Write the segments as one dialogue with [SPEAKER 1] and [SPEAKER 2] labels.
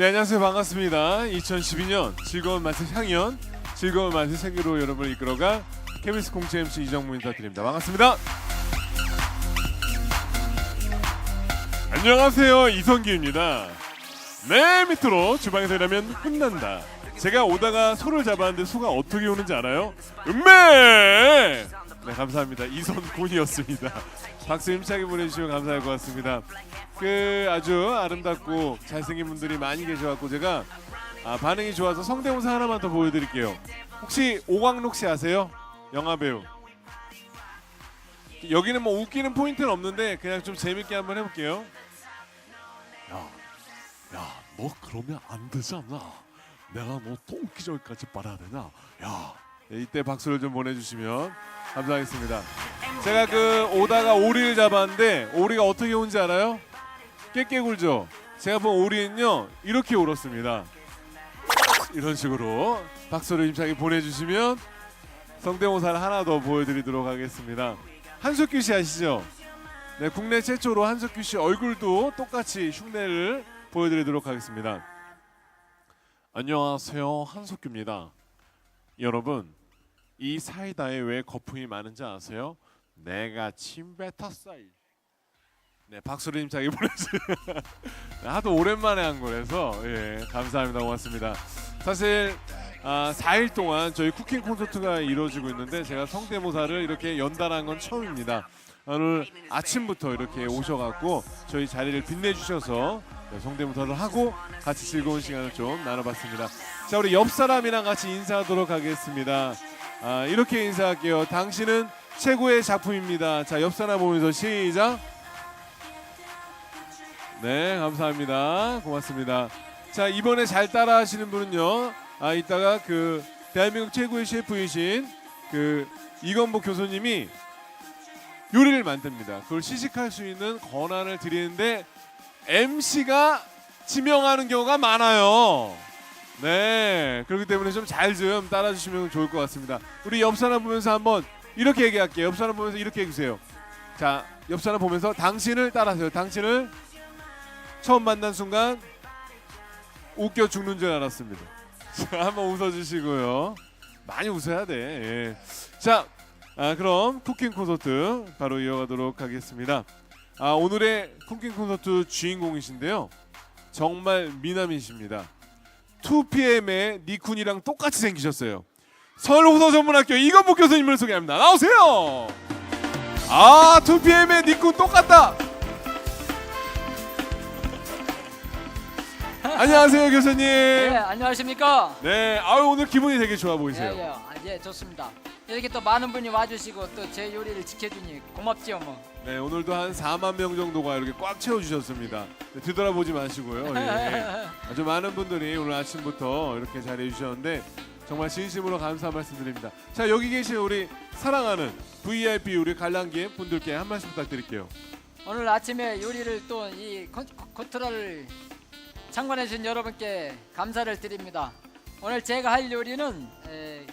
[SPEAKER 1] 네 안녕하세요 반갑습니다. 2012년 즐거운 맛의 향연, 즐거운 맛의 세계로 여러분을 이끌어갈 KBS 공채 MC 이정무 인사드립니다. 반갑습니다. 안녕하세요 이성기입니다. 네 밑으로 주방에서 일하면 혼난다. 제가 오다가 소를 잡았는데 소가 어떻게 오는지 알아요? 음메! 네 감사합니다. 이선곤이었습니다. 박수 힘차게 보내주시면 감사할 것 같습니다. 그 아주 아름답고 잘생긴 분들이 많이 계셔갖고 제가 아, 반응이 좋아서 성대모사 하나만 더 보여드릴게요. 혹시 오광록 씨 아세요? 영화 배우. 여기는 뭐 웃기는 포인트는 없는데 그냥 좀 재밌게 한번 해볼게요.
[SPEAKER 2] 야, 야, 너 그러면 안 되잖아. 내가 너 똥기 전까지 빨아야 되냐? 야,
[SPEAKER 1] 네, 이때 박수를 좀 보내주시면 감사하겠습니다. 제가 그 오다가 오리를 잡았는데 오리가 어떻게 온지 알아요? 깨깨 굴죠. 제가 본 오리는요 이렇게 울었습니다. 이런 식으로 박수를 힘차게 보내주시면 성대모사를 하나 더 보여드리도록 하겠습니다. 한석규 씨 아시죠? 네, 국내 최초로 한석규 씨 얼굴도 똑같이 흉내를 보여드리도록 하겠습니다. 안녕하세요, 한석규입니다. 여러분, 이 사이다에 왜 거품이 많은지 아세요? 내가 침 뱉었어. 이. 네, 박수를 힘차게 보내주세요. 네, 하도 오랜만에 한 거라서 예, 감사합니다. 고맙습니다. 사실 아, 4일 동안 저희 쿠킹 콘서트가 이루어지고 있는데 제가 성대모사를 이렇게 연달아한 건 처음입니다. 오늘 아침부터 이렇게 오셔갖고 저희 자리를 빛내주셔서 네, 성대모사를 하고 같이 즐거운 시간을 좀 나눠봤습니다. 자 우리 옆 사람이랑 같이 인사하도록 하겠습니다. 아, 이렇게 인사할게요. 당신은 최고의 작품입니다. 자 옆 사람 보면서 시작. 네 감사합니다. 고맙습니다. 자 이번에 잘 따라 하시는 분은요. 아 이따가 그 대한민국 최고의 셰프이신 그 이건복 교수님이 요리를 만듭니다. 그걸 시식할 수 있는 권한을 드리는데 MC가 지명하는 경우가 많아요. 네, 그렇기 때문에 좀 잘 좀 따라주시면 좋을 것 같습니다. 우리 옆 사람 보면서 한번 이렇게 얘기할게요. 옆 사람 보면서 이렇게 해주세요. 자, 옆 사람 보면서 당신을 따라하세요. 당신을 처음 만난 순간 웃겨 죽는 줄 알았습니다. 자, 한번 웃어주시고요. 많이 웃어야 돼. 예. 자, 아, 그럼 쿠킹 콘서트 바로 이어가도록 하겠습니다. 아, 오늘의 쿠킹 콘서트 주인공이신데요. 정말 미남이십니다. 2PM의 니쿤이랑 똑같이 생기셨어요. 서울호서 전문학교 이건복 교수님을 소개합니다. 나오세요. 아, 2PM의 니쿤 똑같다. 안녕하세요, 교수님.
[SPEAKER 3] 네, 안녕하십니까?
[SPEAKER 1] 네, 아유 오늘 기분이 되게 좋아 보이세요.
[SPEAKER 3] 예, 예, 아, 예, 좋습니다. 이렇게 또 많은 분이 와주시고 또 제 요리를 지켜주니 고맙지요, 뭐.
[SPEAKER 1] 네, 오늘도 한 4만 명 정도가 이렇게 꽉 채워주셨습니다. 네, 뒤돌아보지 마시고요. 예. 아주 많은 분들이 오늘 아침부터 이렇게 잘해 주셨는데 정말 진심으로 감사 말씀드립니다. 자, 여기 계신 우리 사랑하는 VIP 우리 관람객 분들께 한 말씀 부탁드릴게요.
[SPEAKER 3] 오늘 아침에 요리를 또이 코트라를 참관해 주신 여러분께 감사를 드립니다. 오늘 제가 할 요리는 에,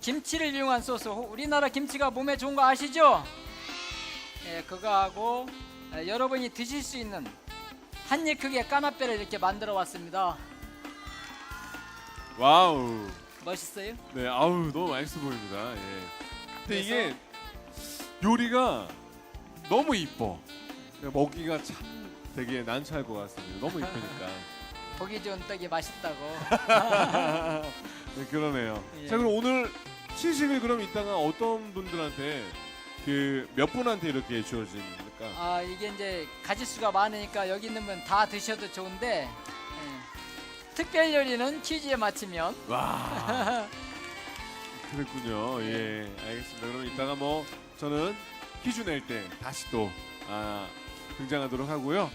[SPEAKER 3] 김치를 이용한 소스. 호- 우리나라 김치가 몸에 좋은 거 아시죠? 예, 그거하고 에, 여러분이 드실 수 있는 한 입 크기의 까나페를 이렇게 만들어 왔습니다.
[SPEAKER 1] 와우.
[SPEAKER 3] 멋있어요?
[SPEAKER 1] 네, 아우 너무 맛있어 보입니다. 예. 근데 이게 요리가 너무 이뻐. 먹기가 참 되게 난처할 것 같습니다. 너무 이쁘니까.
[SPEAKER 3] 보기 좋은 떡이 맛있다고.
[SPEAKER 1] 네, 그러네요.
[SPEAKER 3] 예.
[SPEAKER 1] 자, 그럼 오늘 시식을 그럼 이따가 어떤 분들한테 그 몇 분한테 이렇게 주어집니까?
[SPEAKER 3] 아 이게 이제 가짓수가 많으니까 여기 있는 분 다 드셔도 좋은데 예. 특별 요리는 퀴즈에 맞히면
[SPEAKER 1] 와. 그랬군요. 예, 알겠습니다. 그럼 이따가 뭐 저는 퀴즈 낼 때 다시 또 아, 등장하도록 하고요.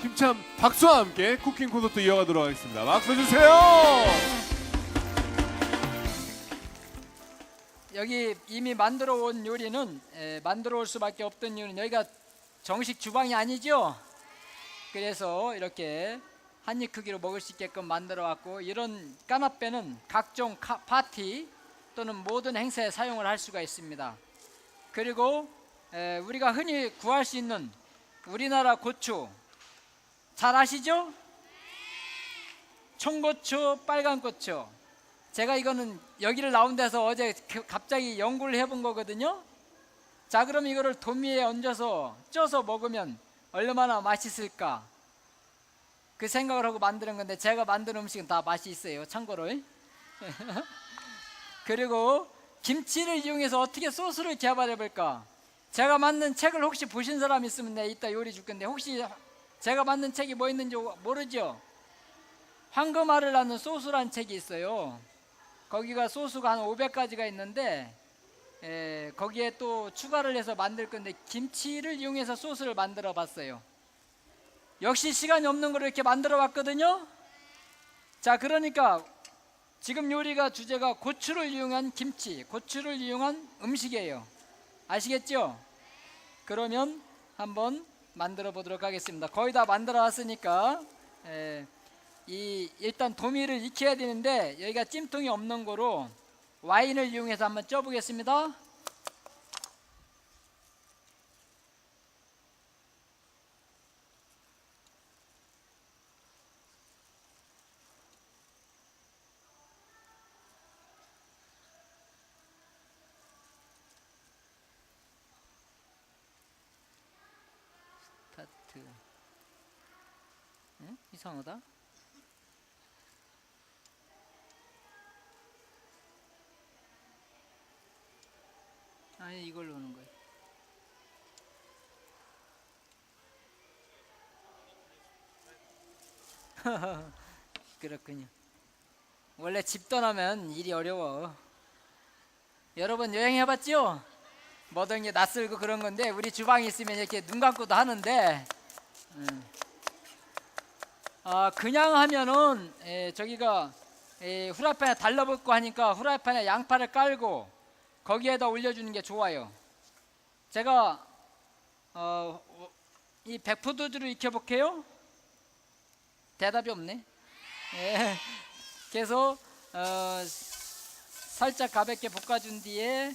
[SPEAKER 1] 힘찬 박수와 함께 쿠킹 콘서트 이어가도록 하겠습니다. 박수 주세요.
[SPEAKER 3] 여기 이미 만들어 온 요리는 에, 만들어 올 수밖에 없던 이유는 여기가 정식 주방이 아니죠. 그래서 이렇게 한 입 크기로 먹을 수 있게끔 만들어 왔고 이런 까나페는 각종 카- 파티 또는 모든 행사에 사용을 할 수가 있습니다. 그리고 에, 우리가 흔히 구할 수 있는 우리나라 고추 잘 아시죠? 청고추, 빨간 고추. 제가 이거는 여기를 나온 데서 어제 그- 갑자기 연구를 해본 거거든요. 자, 그럼 이거를 도미에 얹어서 쪄서 먹으면 얼마나 맛있을까? 그 생각을 하고 만드는 건데 제가 만든 음식은 다 맛이 있어요. 참고로. 그리고 김치를 이용해서 어떻게 소스를 개발해 볼까? 제가 만든 책을 혹시 보신 사람 있으면 내가 이따 요리 줄 건데 혹시 제가 만든 책이 뭐 있는지 모르죠? 황금알을 낳는 소스란 책이 있어요. 거기가 소스가 한 500가지가 있는데 에, 거기에 또 추가를 해서 만들 건데 김치를 이용해서 소스를 만들어 봤어요. 역시 시간이 없는 걸 이렇게 만들어 봤거든요. 자, 그러니까 지금 요리가 주제가 고추를 이용한 김치, 고추를 이용한 음식이에요. 아시겠죠? 그러면 한번 만들어 보도록 하겠습니다. 거의 다 만들어 왔으니까 에, 이 일단 도미를 익혀야 되는데 여기가 찜통이 없는 거로 와인을 이용해서 한번 쪄 보겠습니다. 스타트. 응? 이상하다. 아니 이걸로 오는 거예요. 그렇군요. 원래 집 떠나면 일이 어려워. 여러분 여행해봤죠? 뭐든 게 낯설고 그런 건데 우리 주방에 있으면 이렇게 눈 감고도 하는데 음. 아 그냥 하면은 에, 저기가 에, 후라이팬에 달라붙고 하니까 후라이팬에 양파를 깔고 거기에다 올려주는 게 좋아요. 제가 어, 이 백푸드를 익혀볼게요. 대답이 없네. 예. 그래서 어, 살짝 가볍게 볶아준 뒤에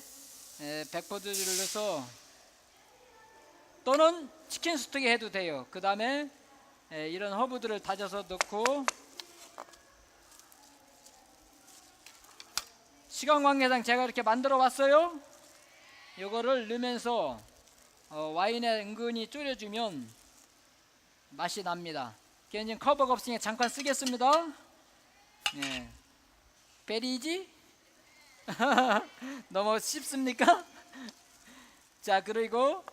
[SPEAKER 3] 에, 백포드를 넣어서 또는 치킨 스톡에 해도 돼요. 그 다음에 이런 허브들을 다져서 넣고 시간 관계상 제가 이렇게 만들어 왔어요. 요거를 넣으면서 어, 와인에 은근히 졸여주면 맛이 납니다. 걔는 커버가 없으니까 잠깐 쓰겠습니다. 네. 베리지? 너무 쉽습니까? 자 그리고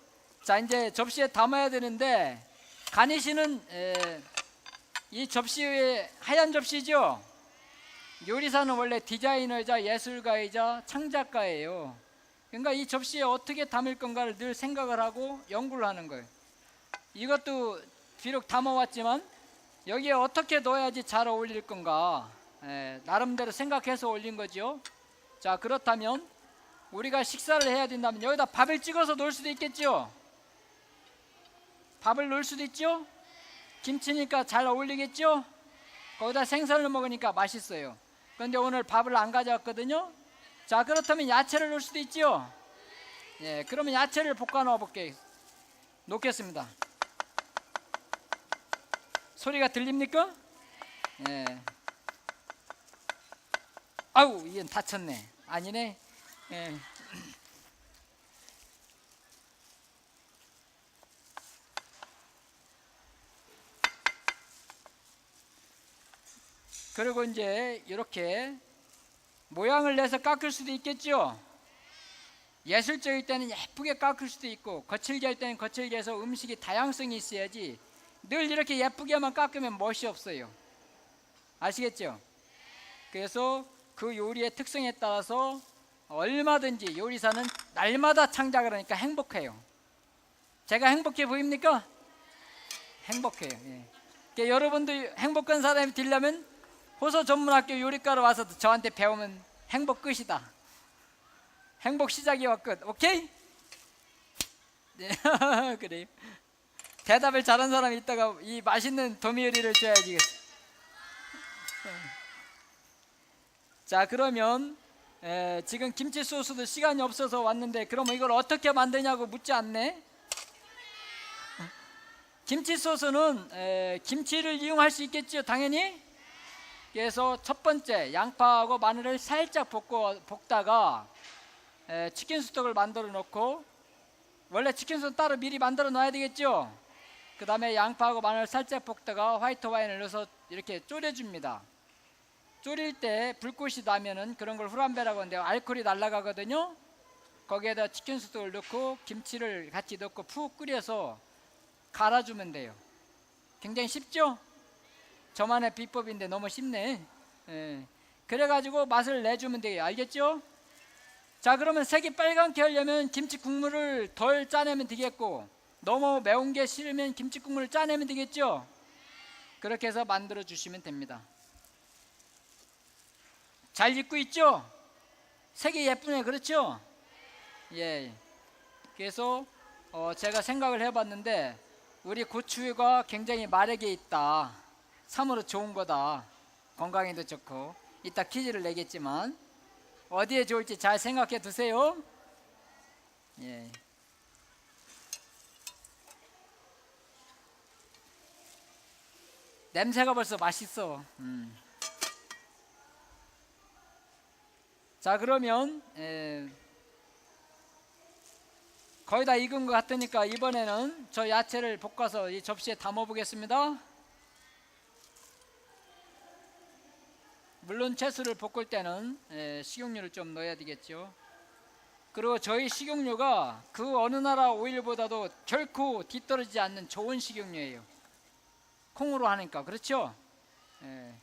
[SPEAKER 3] 자 이제 접시에 담아야 되는데 가니시는 에, 이 접시에 하얀 접시죠. 요리사는 원래 디자이너이자 예술가이자 창작가예요. 그러니까 이 접시에 어떻게 담을 건가를 늘 생각을 하고 연구를 하는 거예요. 이것도 비록 담아왔지만 여기에 어떻게 넣어야지 잘 어울릴 건가 에, 나름대로 생각해서 올린 거죠. 자 그렇다면 우리가 식사를 해야 된다면 여기다 밥을 찍어서 놓을 수도 있겠죠. 밥을 넣을 수도 있죠. 김치니까 잘 어울리겠죠. 거기다 생선을 먹으니까 맛있어요. 그런데 오늘 밥을 안 가져왔거든요. 자 그렇다면 야채를 넣을 수도 있죠. 예, 그러면 야채를 볶아 넣어 볼게요. 놓겠습니다. 소리가 들립니까? 예. 아우 이건 다쳤네. 아니네. 예. 그리고 이제 이렇게 모양을 내서 깎을 수도 있겠죠. 예술적일 때는 예쁘게 깎을 수도 있고 거칠게 할 때는 거칠게 해서 음식이 다양성이 있어야지 늘 이렇게 예쁘게만 깎으면 멋이 없어요. 아시겠죠? 그래서 그 요리의 특성에 따라서 얼마든지 요리사는 날마다 창작을 하니까 행복해요. 제가 행복해 보입니까? 행복해요. 예. 그러니까 여러분도 행복한 사람이 되려면 호서 전문학교 요리과로 와서 저한테 배우면 행복 끝이다. 행복 시작이와 끝. 오케이? 네, 그래요. 대답을 잘한 사람이 있다가 이 맛있는 도미 요리를 줘야지. 자, 그러면 에, 지금 김치 소스도 시간이 없어서 왔는데 그러면 이걸 어떻게 만드냐고 묻지 않네. 김치 소스는 에, 김치를 이용할 수 있겠죠, 당연히. 그래서 첫 번째 양파하고 마늘을 살짝 볶고 볶다가 에, 치킨 스톡을 만들어 놓고 원래 치킨 스톡 따로 미리 만들어 놔야 되겠죠. 그 다음에 양파하고 마늘 살짝 볶다가 화이트 와인을 넣어서 이렇게 졸여줍니다. 졸일 때 불꽃이 나면은 그런 걸 후람배라고 하는데 알코올이 날아가거든요. 거기에다 치킨 스톡을 넣고 김치를 같이 넣고 푹 끓여서 갈아주면 돼요. 굉장히 쉽죠? 저만의 비법인데 너무 쉽네. 예. 그래가지고 맛을 내주면 돼요. 알겠죠? 자 그러면 색이 빨갛게 하려면 김치 국물을 덜 짜내면 되겠고 너무 매운 게 싫으면 김치 국물을 짜내면 되겠죠? 그렇게 해서 만들어 주시면 됩니다. 잘 익고 있죠? 색이 예쁘네 그렇죠? 예. 그래서 어, 제가 생각을 해봤는데 우리 고추가 굉장히 마력이 있다. 참으로 좋은 거다. 건강에도 좋고 이따 퀴즈를 내겠지만 어디에 좋을지 잘 생각해 두세요. 예. 냄새가 벌써 맛있어. 음. 자 그러면 에, 거의 다 익은 것 같으니까 이번에는 저 야채를 볶아서 이 접시에 담아 보겠습니다. 물론 채소를 볶을 때는 에, 식용유를 좀 넣어야 되겠죠. 그리고 저희 식용유가 그 어느 나라 오일보다도 결코 뒤떨어지지 않는 좋은 식용유예요. 콩으로 하니까 그렇죠? 예.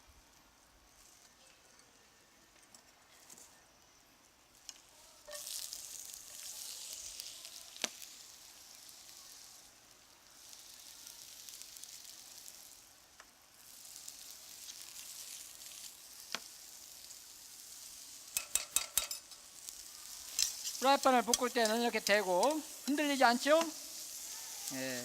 [SPEAKER 3] 프라이팬을 볶을 때는 이렇게 대고 흔들리지 않죠? 예.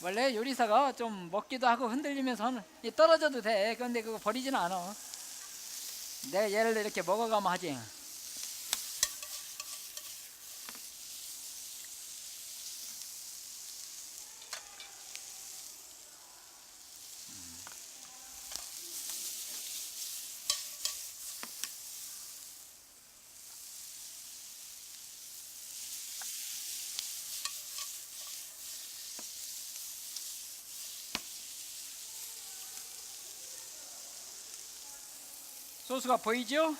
[SPEAKER 3] 원래 요리사가 좀 먹기도 하고 흔들리면서 떨어져도 돼. 그런데 그거 버리지는 않아. 내가 얘를 이렇게 먹어가면 하지. 소스가 보이죠?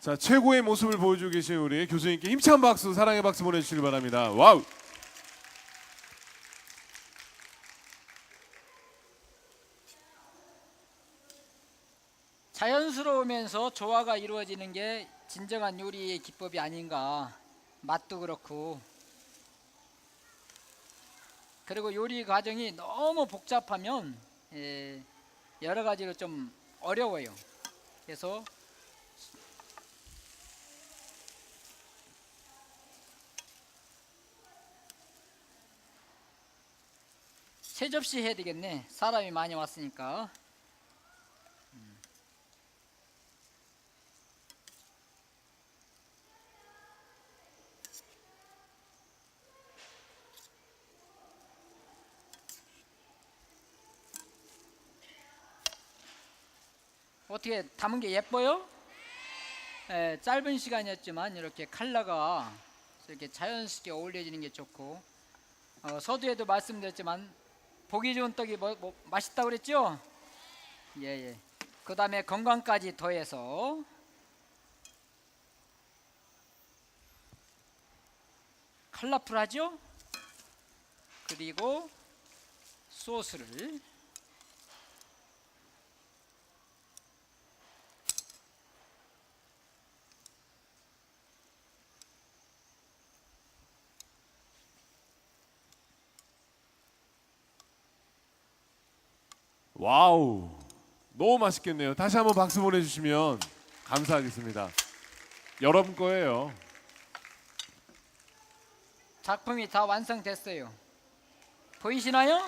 [SPEAKER 1] 자 최고의 모습을 보여주고 계신 우리 교수님께 힘찬 박수, 사랑의 박수 보내주시기 바랍니다. 와우.
[SPEAKER 3] 자연스러우면서 조화가 이루어지는 게 진정한 요리의 기법이 아닌가. 맛도 그렇고. 그리고 요리 과정이 너무 복잡하면 예, 여러 가지로 좀 어려워요. 그래서 세 접시 해야 되겠네. 사람이 많이 왔으니까. 어떻게 담은 게 예뻐요? 예, 짧은 시간이었지만 이렇게 컬러가 이렇게 자연스럽게 어울려지는 게 좋고 어, 서두에도 말씀드렸지만 보기 좋은 떡이 뭐, 뭐 맛있다 그랬죠? 예 예. 그 다음에 건강까지 더해서 컬러풀하죠? 그리고 소스를
[SPEAKER 1] 와우. 너무 맛있겠네요. 다시 한번 박수 보내주시면 감사하겠습니다. 여러분 거예요.
[SPEAKER 3] 작품이 다 완성됐어요. 보이시나요?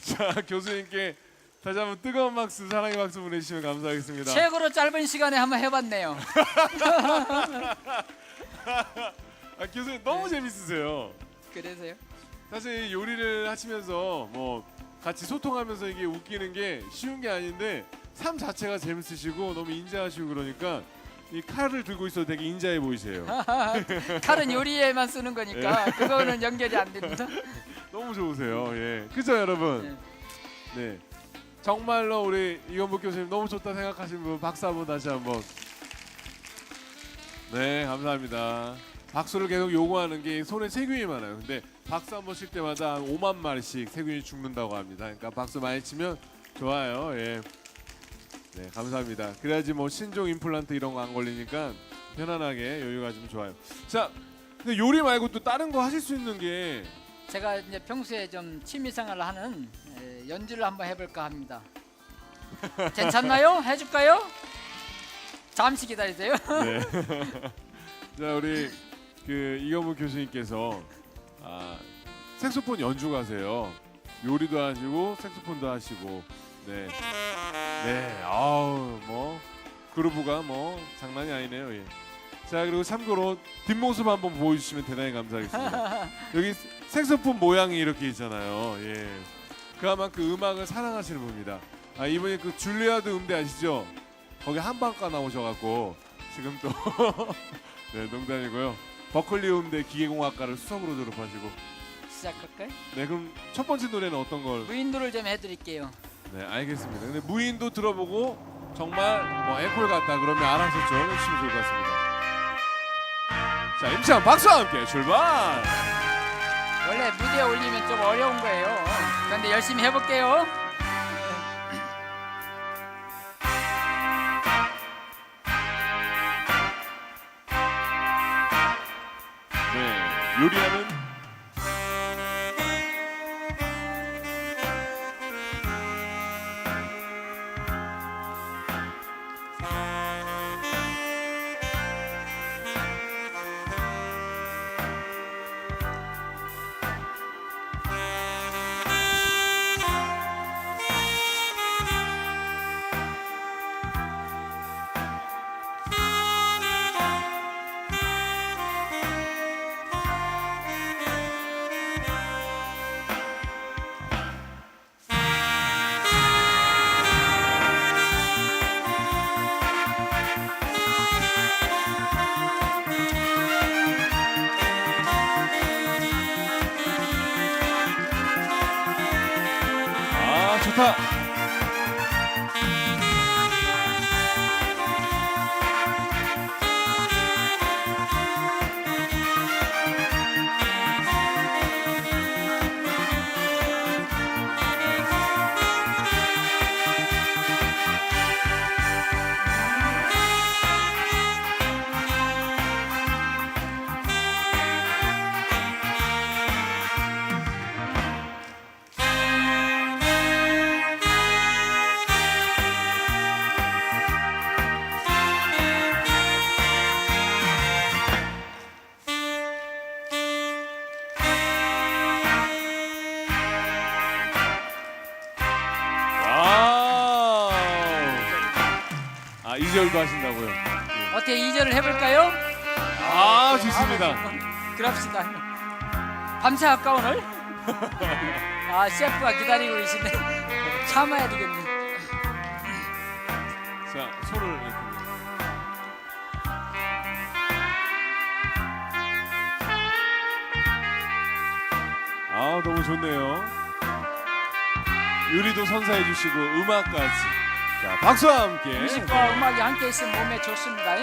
[SPEAKER 1] 자 교수님께 다시 한번 뜨거운 박수, 사랑의 박수 보내주시면 감사하겠습니다.
[SPEAKER 3] 최고로 짧은 시간에 한번 해봤네요.
[SPEAKER 1] 아, 교수님 너무 재밌으세요.
[SPEAKER 3] 그래서요?
[SPEAKER 1] 사실 요리를 하시면서 뭐 같이 소통하면서 이게 웃기는 게 쉬운 게 아닌데 삶 자체가 재밌으시고 너무 인자하시고 그러니까 이 칼을 들고 있어도 되게 인자해 보이세요.
[SPEAKER 3] 칼은 요리에만 쓰는
[SPEAKER 1] 예.
[SPEAKER 3] 거니까 그거는 연결이 안 됩니다.
[SPEAKER 1] 너무 좋으세요. 예, 그죠 여러분? 네. 정말로 우리 이건복 교수님 너무 좋다 생각하시는 분 박수 한번 다시 한번. 네, 감사합니다. 박수를 계속 요구하는 게 손에 세균이 많아요. 근데 박수 한 번 칠 때마다 한 5만 마리씩 세균이 죽는다고 합니다. 그러니까 박수 많이 치면 좋아요. 예. 네, 감사합니다. 그래야지 뭐 신종 임플란트 이런 거 안 걸리니까 편안하게 여유 가지면 좋아요. 자, 근데 요리 말고 또 다른 거 하실 수 있는 게
[SPEAKER 3] 제가 이제 평소에 좀 취미 생활을 하는 에, 연주를 한번 해볼까 합니다. 괜찮나요? 해줄까요? 잠시 기다리세요.
[SPEAKER 1] 네. 자 우리 그 이경문 교수님께서 아, 색소폰 연주가세요. 요리도 하시고 색소폰도 하시고 네. 네. 아우 뭐 그루브가 뭐 장난이 아니네요. 예. 자 그리고 참고로 뒷모습 한번 보여주시면 대단히 감사하겠습니다. 여기 색소폰 모양이 이렇게 있잖아요. 예. 그야만 그 음악을 사랑하시는 분입니다. 아 이분이 그 줄리아드 음대 아시죠? 거기 한방과 나오셔갖고 지금 또 네, 농담이고요. 버클리 음대 기계공학과를 수석으로 졸업하시고
[SPEAKER 3] 시작할까요?
[SPEAKER 1] 네 그럼 첫 번째 노래는 어떤 걸?
[SPEAKER 3] 무인도를 좀 해드릴게요.
[SPEAKER 1] 네 알겠습니다. 근데 무인도 들어보고 정말 뭐 에콜 같다 그러면 알아서 좀 해주시면 좋을 것 같습니다. 자 임찬 박수와 함께 출발!
[SPEAKER 3] 원래 무대에 올리면 좀 어려운 거예요. 그런데 열심히 해볼게요.
[SPEAKER 1] 네 요
[SPEAKER 3] 해볼까요?
[SPEAKER 1] 아 좋습니다.
[SPEAKER 3] 그럽시다. 밤새 할까 오늘? 아 셰프가 기다리고 계시네. 참아야 되겠네.
[SPEAKER 1] 자 이렇게. 아 너무 좋네요. 요리도 선사해 주시고 음악까지. 자 박수와 함께.
[SPEAKER 3] 뮤직과 음악이 함께 있으면 몸에 좋습니다.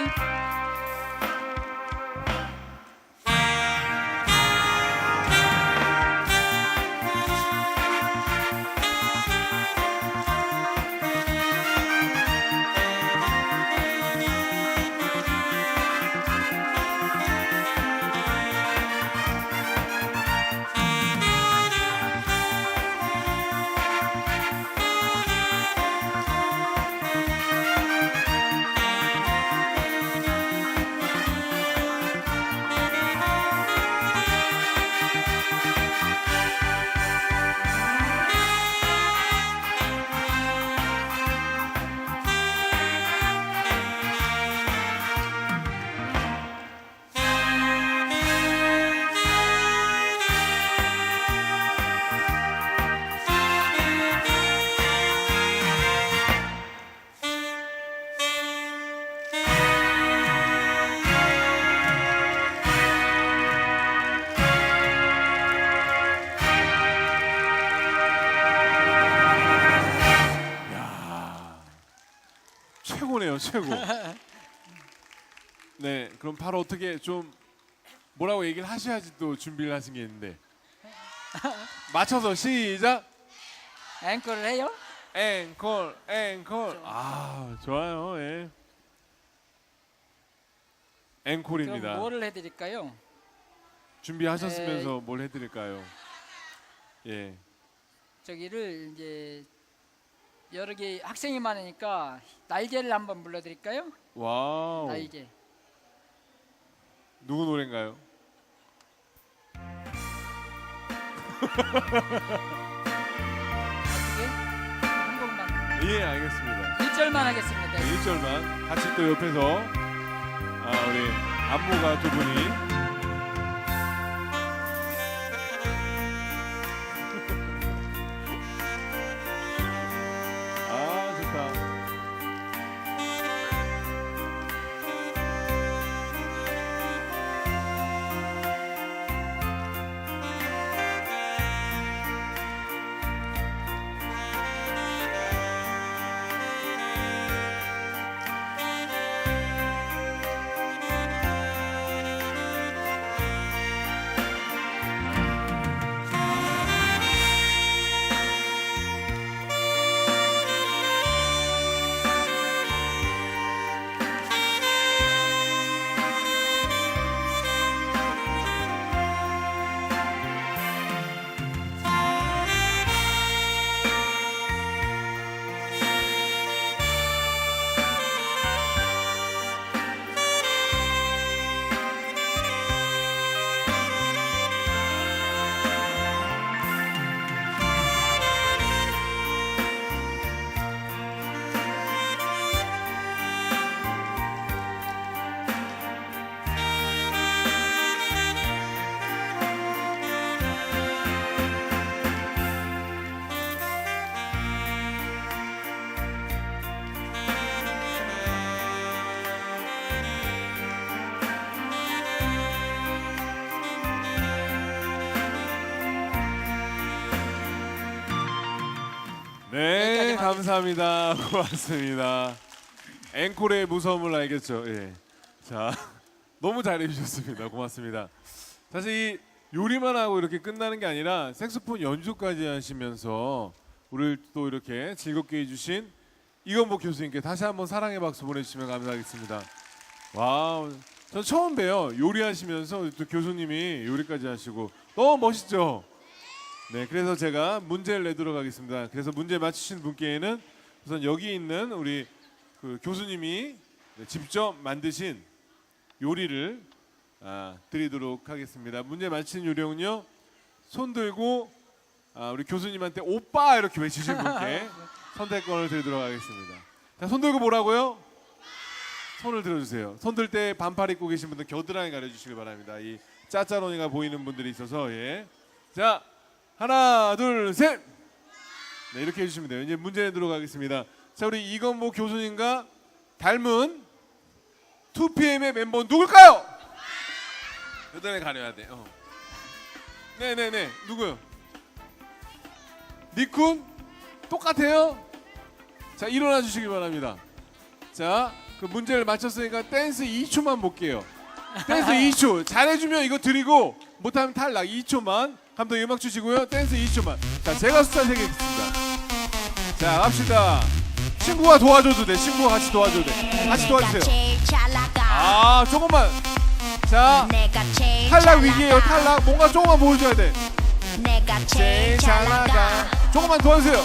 [SPEAKER 1] 최고. 네, 그럼 바로 어떻게 좀 뭐라고 얘기를 하셔야지 또 준비를 하신 게 있는데. 맞춰서 시작.
[SPEAKER 3] 앵콜을 해요?
[SPEAKER 1] 앵콜, 앵콜. 아, 좋아요. 예. 앵콜입니다.
[SPEAKER 3] 그럼 뭐를 해드릴까요?
[SPEAKER 1] 준비하셨으면서 뭘 해드릴까요? 예.
[SPEAKER 3] 저기를 이제 여러 개 학생이 많으니까 날개를 한번 불러드릴까요?
[SPEAKER 1] 와우.
[SPEAKER 3] 날개.
[SPEAKER 1] 누구 노래인가요?
[SPEAKER 3] 어떻게? 한 곡만.
[SPEAKER 1] 예, 알겠습니다.
[SPEAKER 3] 1절만 하겠습니다.
[SPEAKER 1] 네, 1절만 같이 또 옆에서 아, 우리 안무가 두 분이 감사합니다. 고맙습니다. 앵콜의 무서움을 알겠죠. 예. 자, 너무 잘해 주셨습니다. 고맙습니다. 사실 이 요리만 하고 이렇게 끝나는 게 아니라 색소폰 연주까지 하시면서 우리를 또 이렇게 즐겁게 해주신 이건복 교수님께 다시 한번 사랑의 박수 보내주시면 감사하겠습니다. 와우, 전 처음 봬요. 요리하시면서 또 교수님이 요리까지 하시고 너무 멋있죠. 네, 그래서 제가 문제를 내도록 하겠습니다. 그래서 문제 맞추신 분께는 우선 여기 있는 우리 그 교수님이 네, 직접 만드신 요리를 아, 드리도록 하겠습니다. 문제 맞히는 요령은요. 손 들고 아, 우리 교수님한테 오빠 이렇게 외치신 분께 선택권을 드리도록 하겠습니다. 자, 손 들고 뭐라고요? 손을 들어주세요. 손 들 때 반팔 입고 계신 분들 겨드랑이 가려주시길 바랍니다. 이 짜짜로니가 보이는 분들이 있어서 예. 자, 하나, 둘, 셋. 네, 이렇게 해주시면 돼요. 이제 문제 내도록 하겠습니다. 자, 우리 이건모 교수님과 닮은 2PM의 멤버 누굴까요? 여덟에 가려야 돼. 어. 네, 네, 네. 누구요? 니쿤 똑같아요. 자, 일어나 주시기 바랍니다. 자, 그 문제를 맞췄으니까 댄스 2초만 볼게요. 댄스 2초. 잘해주면 이거 드리고 못하면 탈락. 2초만. 감독 음악 주시고요. 댄스 2초만. 자, 제가 숫자 세겠습니다. 자, 갑시다. 친구가 도와줘도 돼. 친구가 같이 도와줘도 돼. 같이 도와주세요. 아, 조금만. 자, 탈락 위기에요. 탈락. 뭔가 조금만 보여줘야 돼. 제일 잘 나가. 조금만 도와주세요.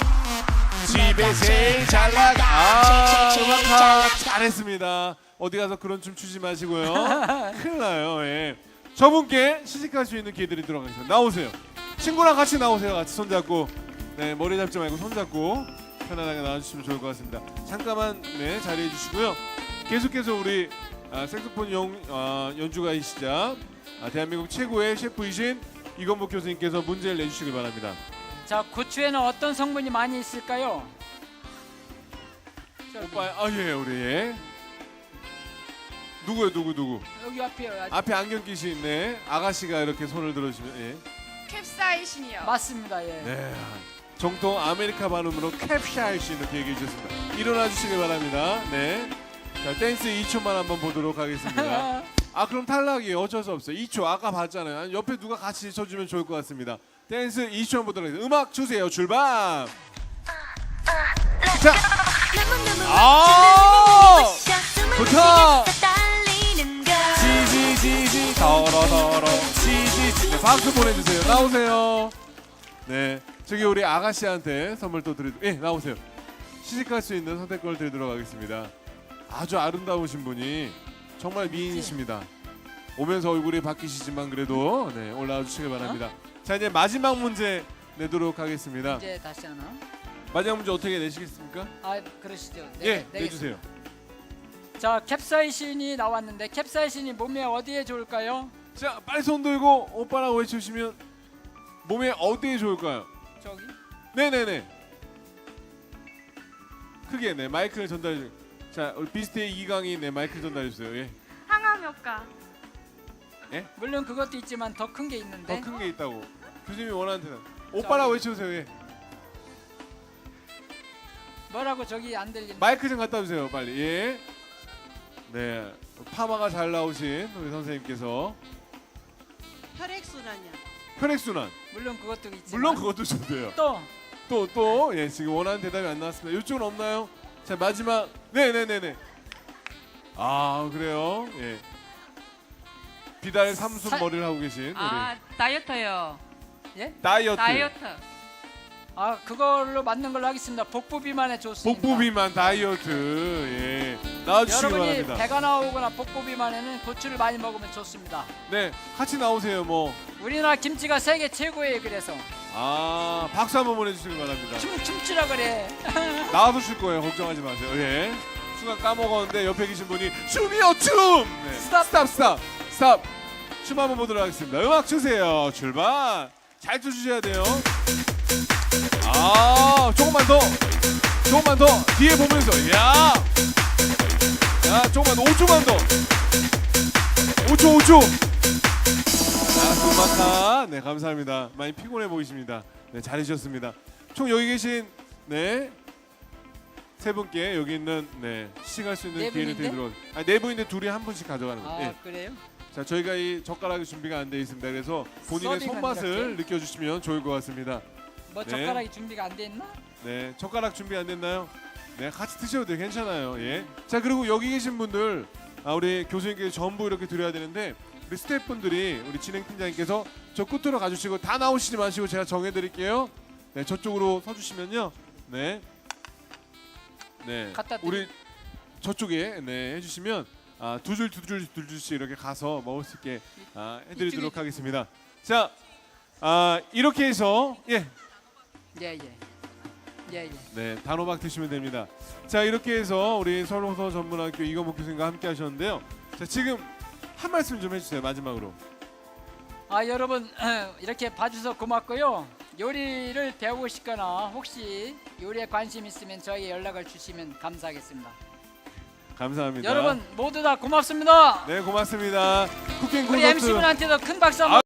[SPEAKER 1] 집에 제일 잘 나가. 아, 음악하 잘했습니다. 어디 가서 그런 춤 추지 마시고요. 큰일 나요. 예. 저분께 시식할 수 있는 기회 드리도록 하겠습니다. 나오세요. 친구랑 같이 나오세요. 같이 손잡고. 네, 머리 잡지 말고 손잡고 편안하게 나와주시면 좋을 것 같습니다. 잠깐만 네 자리해 주시고요. 계속해서 우리 아, 색소폰 연, 아, 연주가이시자 아, 대한민국 최고의 셰프이신 이건복 교수님께서 문제를 내주시길 바랍니다.
[SPEAKER 3] 자, 고추에는 어떤 성분이 많이 있을까요?
[SPEAKER 1] 오빠, 아 예, 우리 예. 누구요, 누구 누구?
[SPEAKER 3] 여기 앞에
[SPEAKER 1] 앞에 안경 끼신 네 아가씨가 이렇게 손을 들어주시면 예.
[SPEAKER 4] 캡사이신이요.
[SPEAKER 3] 맞습니다. 예.
[SPEAKER 1] 네. 정통 아메리카 발음으로 캡샤이신 이렇게 얘기해 주셨습니다. 일어나 주시길 바랍니다. 네. 자 댄스 2초만 한번 보도록 하겠습니다. 아 그럼 탈락이에요. 어쩔 수 없어요. 2초 아까 봤잖아요. 아니, 옆에 누가 같이 쳐주면 좋을 것 같습니다. 댄스 2초 보도록 하겠습니다. 음악 주세요. 출발. 자, 아 좋다. 더러더러 지지지. 네, 박수 보내주세요. 나오세요. 네, 저기 우리 아가씨한테 선물 또 드리. 예, 나오세요. 시식할 수 있는 선택권을 드리도록 하겠습니다. 아주 아름다우신 분이 정말 미인이십니다. 오면서 얼굴이 바뀌시지만 그래도 네, 올라와 주시길 바랍니다. 자 이제 마지막 문제 내도록 하겠습니다.
[SPEAKER 3] 이제 다시 하나.
[SPEAKER 1] 마지막 문제 어떻게 내시겠습니까?
[SPEAKER 3] 아 그러시죠. 네,
[SPEAKER 1] 예. 내주세요.
[SPEAKER 3] 자 캡사이신이 나왔는데 캡사이신이 몸에 어디에 좋을까요?
[SPEAKER 1] 자 빨리 손 들고 오빠라고 외쳐주시면 몸에 어디에 좋을까요?
[SPEAKER 3] 저기.
[SPEAKER 1] 네네네. 크게 네 마이크를 전달해 주세요. 자 우리 비스트의 이강이 네 마이크 전달해 주세요. 예.
[SPEAKER 4] 항암 효과.
[SPEAKER 3] 물론 그것도 있지만 더 큰 게 있는데.
[SPEAKER 1] 더 큰 게 있다고. 교수님이 원하는 대답. 오빠라고 외쳐주세요. 예.
[SPEAKER 3] 뭐라고 저기 안 들리는?
[SPEAKER 1] 마이크 좀 갖다 주세요 빨리 예. 네 파마가 잘 나오신 우리 선생님께서
[SPEAKER 5] 혈액순환이요.
[SPEAKER 1] 혈액순환
[SPEAKER 3] 물론 그것도 있지만.
[SPEAKER 1] 물론 그것도 좋대요
[SPEAKER 3] 또
[SPEAKER 1] 또 또 예 지금 원하는 대답이 안 나왔습니다 이쪽은 없나요? 자 마지막 네네네네 아 그래요 예 비달 삼순
[SPEAKER 3] 사-
[SPEAKER 1] 머리를 하고 계신 우리
[SPEAKER 6] 아 다이어터요.
[SPEAKER 3] 예?
[SPEAKER 1] 다이어트
[SPEAKER 6] 다이어트.
[SPEAKER 3] 아 그걸로 맞는 걸로 하겠습니다. 복부 비만에 좋습니다.
[SPEAKER 1] 복부 비만 다이어트 예 나와주시기
[SPEAKER 3] 여러분이
[SPEAKER 1] 바랍니다
[SPEAKER 3] 배가 나오거나 복부 비만에는 고추를 많이 먹으면 좋습니다.
[SPEAKER 1] 네 같이 나오세요 뭐
[SPEAKER 3] 우리나라 김치가 세계 최고예요. 그래서
[SPEAKER 1] 아 박수 한번 보내주시기 바랍니다.
[SPEAKER 3] 춤 춤추라 그래.
[SPEAKER 1] 나와서 출 거예요. 걱정하지 마세요. 예. 순간 까먹었는데 옆에 계신 분이 춤이요 춤. 네.
[SPEAKER 3] 스탑.
[SPEAKER 1] 스탑 스탑 스탑. 춤 한번 보도록 하겠습니다. 음악 주세요. 출발. 잘 쳐주셔야 돼요. 아 조금만 더. 조금만 더 뒤에 보면서 야. 야 조금만 더 5초만 더. 5초 5초. 자 음악하. 네 감사합니다. 많이 피곤해 보이십니다. 네 잘해주셨습니다. 총 여기 계신 네. 세 분께 여기 있는 네 시식할 수 있는
[SPEAKER 3] 네
[SPEAKER 1] 기회를
[SPEAKER 3] 분인데?
[SPEAKER 1] 드리도록 아니 네 분인데 둘이 한 분씩 가져가는
[SPEAKER 3] 아
[SPEAKER 1] 거예요. 예.
[SPEAKER 3] 그래요?
[SPEAKER 1] 자 저희가 이 젓가락이 준비가 안 돼 있습니다. 그래서 본인의 손맛을? 느껴주시면 좋을 것 같습니다.
[SPEAKER 3] 뭐
[SPEAKER 1] 네.
[SPEAKER 3] 젓가락이 준비가 안 돼 있나?
[SPEAKER 1] 네 젓가락 준비 안 됐나요? 네 같이 드셔도 돼요. 괜찮아요. 예. 자 그리고 여기 계신 분들 아, 우리 교수님께 전부 이렇게 드려야 되는데 우리 스태프분들이 우리 진행팀장님께서 저 끝으로 가주시고 다 나오시지 마시고 제가 정해드릴게요. 네 저쪽으로 서주시면요. 네. 네.
[SPEAKER 3] 갖다 드리-
[SPEAKER 1] 우리 저쪽에 네 해주시면 아, 두 줄 두 줄 두 줄씩 이렇게 가서 먹을 수 있게 아, 해드리도록
[SPEAKER 3] 이쪽에-
[SPEAKER 1] 하겠습니다. 자, 아, 이렇게 해서 예,
[SPEAKER 3] 예 예. 예 예.
[SPEAKER 1] 네 단호박 드시면 됩니다. 자, 이렇게 해서 우리 서울호서 전문학교 이건복 교수님과 함께 하셨는데요. 자, 지금 한 말씀 좀 해주세요 마지막으로.
[SPEAKER 3] 아 여러분 이렇게 봐주셔서 고맙고요. 요리를 배우고 싶거나 혹시 요리에 관심 있으면 저에게 연락을 주시면 감사하겠습니다.
[SPEAKER 1] 감사합니다.
[SPEAKER 3] 여러분 모두 다 고맙습니다.
[SPEAKER 1] 네 고맙습니다. 쿠킹
[SPEAKER 3] 우리
[SPEAKER 1] 콘서트.
[SPEAKER 3] MC분한테도 큰 박수 한번